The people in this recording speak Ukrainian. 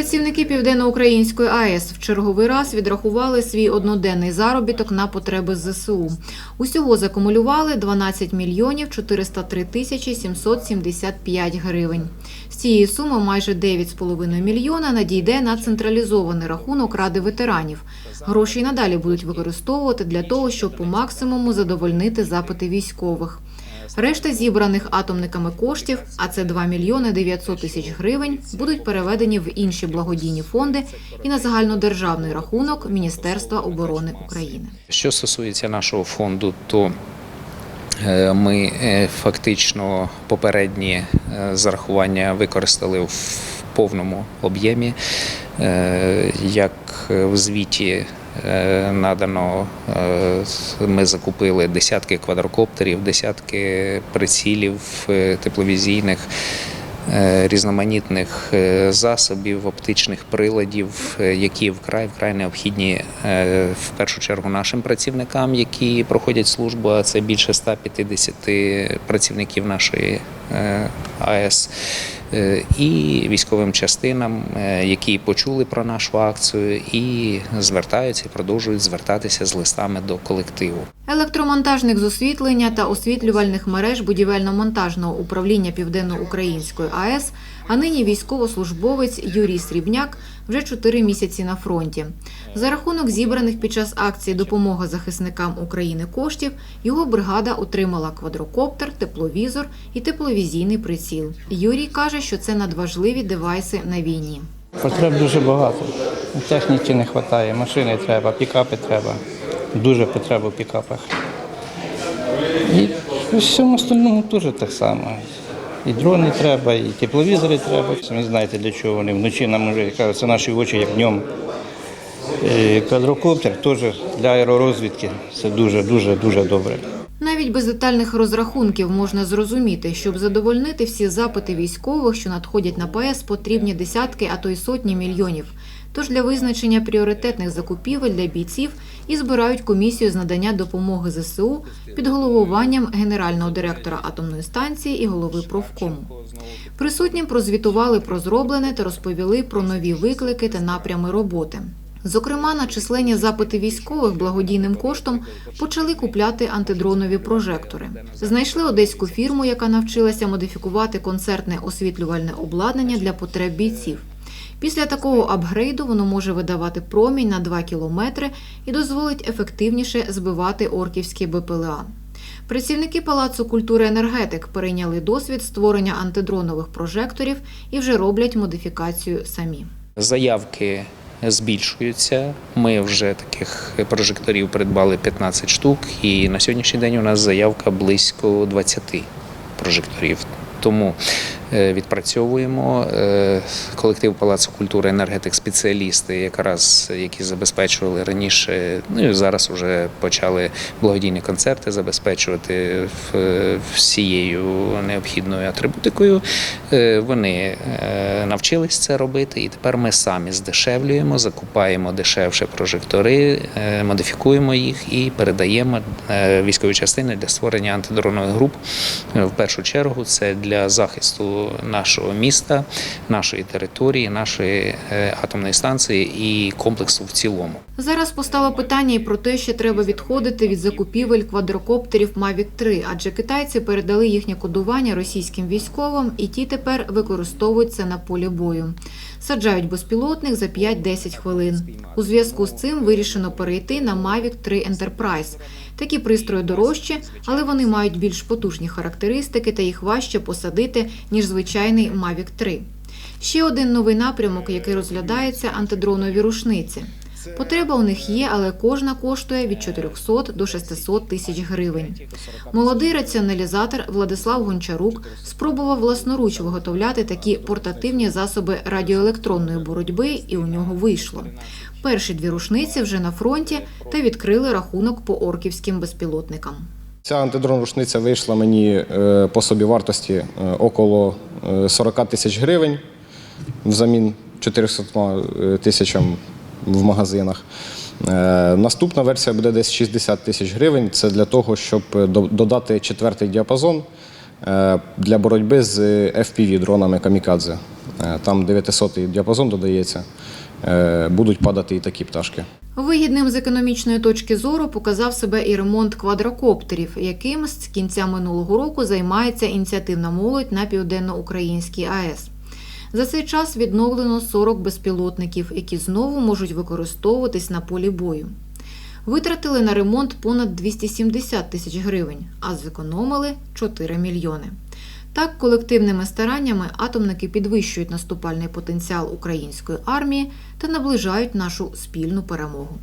Працівники Південноукраїнської АЕС в черговий раз відрахували свій одноденний заробіток на потреби ЗСУ. Усього закумулювали 12 мільйонів 403 тисячі 775 гривень. З цієї суми майже 9,5 мільйона надійде на централізований рахунок Ради ветеранів. Гроші й надалі будуть використовувати для того, щоб по максимуму задовольнити запити військових. Решта зібраних атомниками коштів, а це 2 мільйони 900 тисяч гривень, будуть переведені в інші благодійні фонди і на загальнодержавний рахунок Міністерства оборони України. Що стосується нашого фонду, то е, ми е, фактично попередні е, зарахування використали в повному об'ємі. Як в звіті надано, е, ми закупили десятки квадрокоптерів, десятки прицілів е, тепловізійних. Е, Різноманітних е, засобів, оптичних приладів, е, які вкрай вкрай необхідні в першу чергу нашим працівникам, які проходять службу. А це більше 150 працівників нашої АЕС, і військовим частинам, які почули про нашу акцію і звертаються, продовжують звертатися з листами до колективу. Електромонтажник з освітлення та освітлювальних мереж будівельно-монтажного управління Південноукраїнської АЕС, а нині військовослужбовець Юрій Срібняк вже 4 місяці на фронті. За рахунок зібраних під час акції допомога захисникам України коштів його бригада отримала квадрокоптер, тепловізор і тепловізійний приціл. Юрій каже, що це надважливі девайси на війні. Потреб дуже багато. Техніки не вистачає, машини треба, пікапи треба. Дуже потреба в пікапах. І в всьому остальному теж так само. І дрони треба, і тепловізори треба. Самі знаєте, для чого вони вночі нам вже кажуть, це наші очі як днем. І Квадрокоптер теж для аеророзвідки. Це дуже, дуже, дуже добре. Навіть без детальних розрахунків можна зрозуміти, щоб задовольнити всі запити військових, що надходять на ПС, потрібні десятки, а то й сотні мільйонів. Тож для визначення пріоритетних закупівель для бійців і збирають комісію з надання допомоги ЗСУ під головуванням генерального директора атомної станції і голови профкому. Присутнім прозвітували про зроблене та розповіли про нові виклики та напрями роботи. Зокрема, на численні запити військових благодійним коштом почали купляти антидронові прожектори. Знайшли одеську фірму, яка навчилася модифікувати концертне освітлювальне обладнання для потреб бійців. Після такого апгрейду воно може видавати промінь на 2 кілометри і дозволить ефективніше збивати орківські БПЛА. Працівники Палацу культури енергетик перейняли досвід створення антидронових прожекторів і вже роблять модифікацію самі. Заявки збільшуються. Ми вже таких прожекторів придбали 15 штук, і на сьогоднішній день у нас заявка близько 20 прожекторів. Тому відпрацьовуємо Е, колектив Палацу культури енергетик, спеціалісти, якраз які забезпечували раніше. Ну і зараз вже почали благодійні концерти забезпечувати всією необхідною атрибутикою. Е, Вони е, навчились це робити, і тепер ми самі здешевлюємо, закупаємо дешевше прожектори, е, модифікуємо їх і передаємо е, військові частини для створення антидронових груп. Е, В першу чергу це для захисту нашого міста, нашої території, нашої е, атомної станції і комплексу в цілому. Зараз постало питання і про те, що треба відходити від закупівель квадрокоптерів Mavic 3, адже китайці передали їхнє кодування російським військовим, і ті тепер використовують це на полі бою. Саджають безпілотник за 5-10 хвилин. У зв'язку з цим вирішено перейти на Mavic 3 Enterprise. Такі пристрої дорожчі, але вони мають більш потужні характеристики та їх важче посадити, ніж звичайний Mavic 3. Ще один новий напрямок, який розглядається антидронові рушниці. Потреба у них є, але кожна коштує від 400 до 600 тисяч гривень. Молодий раціоналізатор Владислав Гончарук спробував власноруч виготовляти такі портативні засоби радіоелектронної боротьби, і у нього вийшло. Перші дві рушниці вже на фронті та відкрили рахунок по орківським безпілотникам. Ця антидрон рушниця вийшла мені е, по собівартості е, около е, 40 тисяч гривень взамін 400 тисячам в магазинах. Е, Наступна версія буде десь 60 тисяч гривень. Це для того, щоб додати четвертий діапазон е, для боротьби з FPV-дронами камікадзе. е, там 900 діапазон додається, е, будуть падати і такі пташки. Вигідним з економічної точки зору показав себе і ремонт квадрокоптерів, яким з кінця минулого року займається ініціативна молодь на південноукраїнській АЕС. За цей час відновлено 40 безпілотників, які знову можуть використовуватись на полі бою. Витратили на ремонт понад 270 тисяч гривень, а зекономили 4 мільйони. Так, колективними стараннями атомники підвищують наступальний потенціал української армії та наближають нашу спільну перемогу.